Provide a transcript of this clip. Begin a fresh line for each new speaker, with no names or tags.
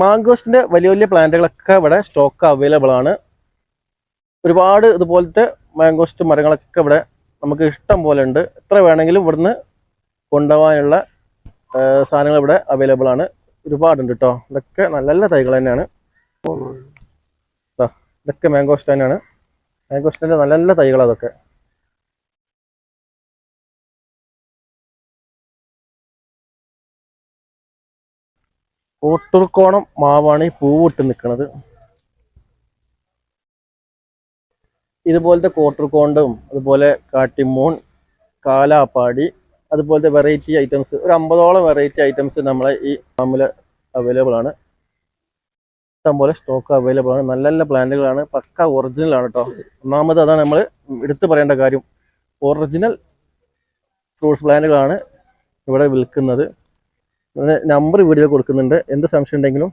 മാങ്കോസ്റ്റിന്റെ വലിയ വലിയ പ്ലാന്റുകളൊക്കെ ഇവിടെ സ്റ്റോക്ക് അവൈലബിൾ ആണ്. ഒരുപാട് ഇതുപോലത്തെ മാങ്കോസ്റ്റ് മരങ്ങളൊക്കെ ഇവിടെ നമുക്ക് ഇഷ്ടം പോലെ ഉണ്ട്. എത്ര വേണമെങ്കിലും ഇവിടുന്ന് കൊണ്ടുപോകാനുള്ള സാധനങ്ങൾ ഇവിടെ അവൈലബിൾ ആണ്. ഒരുപാടുണ്ട് കേട്ടോ ഇതൊക്കെ നല്ല നല്ല തൈകൾ തന്നെയാണ്. ഇതൊക്കെ മാങ്കോസ്റ്റ് തന്നെയാണ്. മാംഗോസ്റ്റിന്റെ നല്ല നല്ല തൈകൾ അതൊക്കെ. കോട്ടൂർക്കോണം മാവാണ് ഈ പൂവിട്ട് നിൽക്കുന്നത് ഇതുപോലത്തെ കോട്ടൂർക്കോണ്ടും അതുപോലെ കാട്ടിമൂൺ കാലാപ്പാടി അതുപോലത്തെ വെറൈറ്റി ഐറ്റംസ് ഒരു അമ്പതോളം വെറൈറ്റി ഐറ്റംസ് നമ്മളെ ഈ ഫാമിൽ അവൈലബിൾ ആണ്. ഇഷ്ടംപോലെ സ്റ്റോക്ക് അവൈലബിൾ ആണ്. നല്ല നല്ല പ്ലാന്റുകളാണ് പക്ക ഒറിജിനൽ ആണ് കേട്ടോ ഒന്നാമത് അതാണ് നമ്മൾ എടുത്തു പറയേണ്ട കാര്യം. ഒറിജിനൽ ഫ്രൂട്ട്സ് പ്ലാന്റുകളാണ് ഇവിടെ വിൽക്കുന്നത്. നമ്പർ വീഡിയോ കൊടുക്കുന്നുണ്ട്. എന്ത് സംശയം ഉണ്ടെങ്കിലും